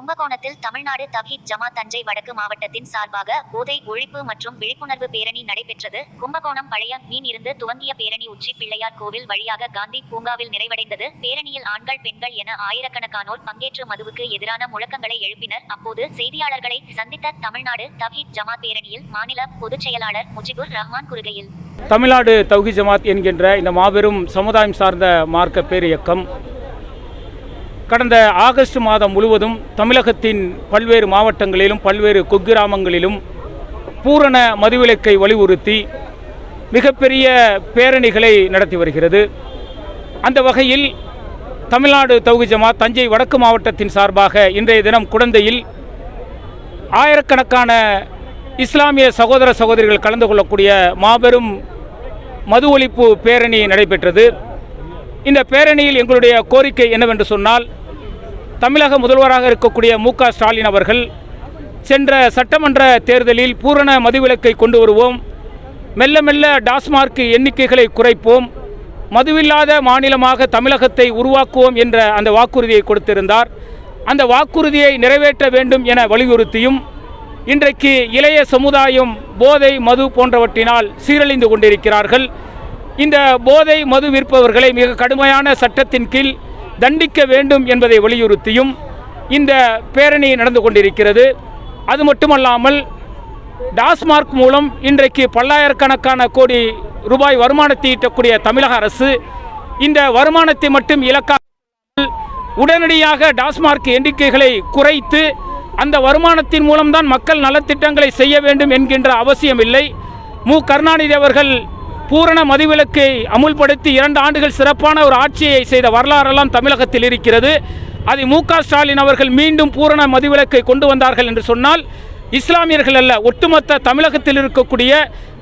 கும்பகோணத்தில் தமிழ்நாடு தவ்ஹீத் ஜமா தஞ்சை வடக்கு மாவட்டத்தின் சார்பாக போதை ஒழிப்பு மற்றும் விழிப்புணர்வு பேரணி நடைபெற்றது. கும்பகோணம் பழைய மீன் இருந்து துவங்கிய பேரணி உச்சி பிள்ளையார் கோவில் வழியாக காந்தி பூங்காவில் நிறைவடைந்தது. பேரணியில் ஆண்கள் பெண்கள் என ஆயிரக்கணக்கானோர் பங்கேற்று மதுவுக்கு எதிரான முழக்கங்களை எழுப்பினர். அப்போது செய்தியாளர்களை சந்தித்த தமிழ்நாடு தவ்ஹீத் ஜமா பேரணியில் மாநில பொதுச் செயலாளர் முஜிபுர் ரஹ்மான் கூறுகையில் தமிழ்நாடு தௌஹி ஜமாத் என்கின்ற இந்த மாபெரும் சமுதாயம் சார்ந்த மார்க்க பேரியக்கம் கடந்த ஆகஸ்ட் மாதம் முழுவதும் தமிழகத்தின் பல்வேறு மாவட்டங்களிலும் பல்வேறு குக்கிராமங்களிலும் பூரண மதுவிலக்கை வலியுறுத்தி மிகப்பெரிய பேரணிகளை நடத்தி வருகிறது. அந்த வகையில் தமிழ்நாடு தௌஹி ஜமாத் தஞ்சை வடக்கு மாவட்டத்தின் சார்பாக இன்றைய தினம் குழந்தையில் ஆயிரக்கணக்கான இஸ்லாமிய சகோதர சகோதரிகள் கலந்து கொள்ளக்கூடிய மாபெரும் மது ஒழிப்பு பேரணி நடைபெற்றது. இந்த பேரணியில் எங்களுடைய கோரிக்கை என்னவென்று சொன்னால் தமிழக முதல்வராக இருக்கக்கூடிய மு க ஸ்டாலின் அவர்கள் சென்ற சட்டமன்ற தேர்தலில் பூரண மதுவிலக்கை கொண்டு வருவோம். மெல்ல மெல்ல டாஸ்மார்க் எண்ணிக்கைகளை குறைப்போம். மதுவில்லாத மாநிலமாக தமிழகத்தை உருவாக்குவோம் என்ற அந்த வாக்குறுதியை கொடுத்திருந்தார். அந்த வாக்குறுதியை நிறைவேற்ற வேண்டும் என வலியுறுத்தியும் இன்றைக்கு இளைய சமுதாயம் போதை மது போன்றவற்றினால் சீரழிந்து கொண்டிருக்கிறார்கள். இந்த போதை மது விற்பவர்களை மிக கடுமையான சட்டத்தின் கீழ் தண்டிக்க வேண்டும் என்பதை வலியுறுத்தியும் இந்த பேரணி நடந்து கொண்டிருக்கிறது. அது மட்டுமல்லாமல் டாஸ்மார்க் மூலம் இன்றைக்கு பல்லாயிரக்கணக்கான கோடி ரூபாய் வருமானத்தை ஈட்டக்கூடிய தமிழக அரசு இந்த வருமானத்தை மட்டும் இலக்காக உடனடியாக டாஸ்மார்க் எண்ணிக்கைகளை குறைத்து அந்த வருமானத்தின் மூலம்தான் மக்கள் நலத்திட்டங்களை செய்ய வேண்டும் என்கின்ற அவசியம் இல்லை மு. கருணாநிதி அவர்கள் பூரண மதுவிலக்கை அமுல்படுத்தி இரண்டு ஆண்டுகள் சிறப்பான ஒரு ஆட்சியை செய்த வரலாறெல்லாம் தமிழகத்தில் இருக்கிறது. அதை மு ஸ்டாலின் அவர்கள் மீண்டும் பூரண மதுவிலக்கை கொண்டு வந்தார்கள் என்று சொன்னால் இஸ்லாமியர்கள் அல்ல ஒட்டுமொத்த தமிழகத்தில் இருக்கக்கூடிய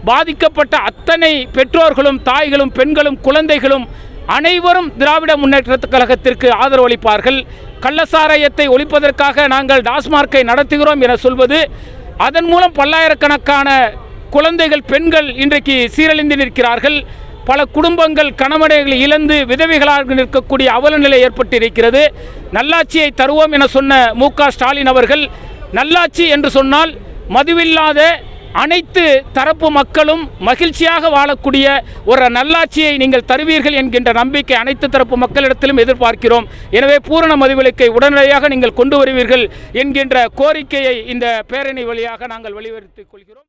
பாதிக்கப்பட்ட அத்தனை பெற்றோர்களும் தாய்களும் பெண்களும் குழந்தைகளும் அனைவரும் திராவிட முன்னேற்ற கழகத்திற்கு ஆதரவு அளிப்பார்கள் கள்ளசாராயத்தை ஒழிப்பதற்காக நாங்கள் டாஸ்மார்க்கை நடத்துகிறோம் என சொல்வது அதன் மூலம் பல்லாயிரக்கணக்கான குழந்தைகள் பெண்கள் இன்றைக்கு சீரழிந்து நிற்கிறார்கள். பல குடும்பங்கள் கணவனைகளை இழந்து விதவைகளாக நிற்கக்கூடிய அவல நிலை ஏற்பட்டிருக்கிறது. நல்லாட்சியை தருவோம் என சொன்ன மு ஸ்டாலின் அவர்கள் நல்லாட்சி என்று சொன்னால் மதுவில்லாத அனைத்து தரப்பு மக்களும் மகிழ்ச்சியாக வாழக்கூடிய ஒரு நல்லாட்சியை நீங்கள் தருவீர்கள் என்கின்ற நம்பிக்கை அனைத்து தரப்பு மக்களிடத்திலும் எதிர்பார்க்கிறோம். எனவே பூரண மதுவிலக்கை உடனடியாக நீங்கள் கொண்டு வருவீர்கள் என்கின்ற கோரிக்கையை இந்த பேரணி வழியாக நாங்கள் வலியுறுத்திக் கொள்கிறோம்.